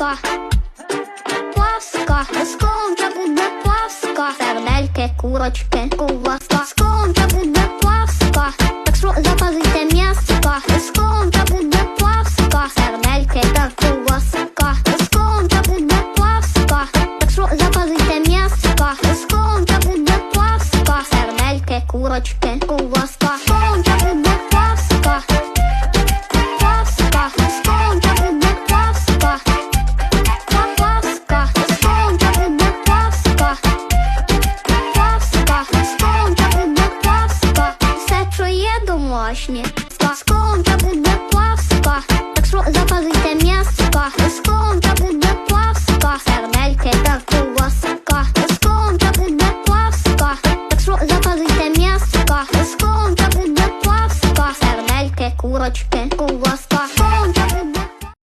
плавська, плавська, сконча буде плавська, сердельки, курочки, куласка, сконча буде плавська, так що запазуйте м'яска, сконча буде плавська, сердельки так куласка, сконча буде плавська, так що запазуйте м'яска, сконча буде плавська, сердельки, курочки, куласка, сконча буде домашні. Скоромка буде плавська, так що запалиться м'яска. Скоромка буде плавська, сердельки та колоска. Скоромка буде плавська, так що запалиться м'яска. Скоромка буде плавська, сердельки, курочки, колоска.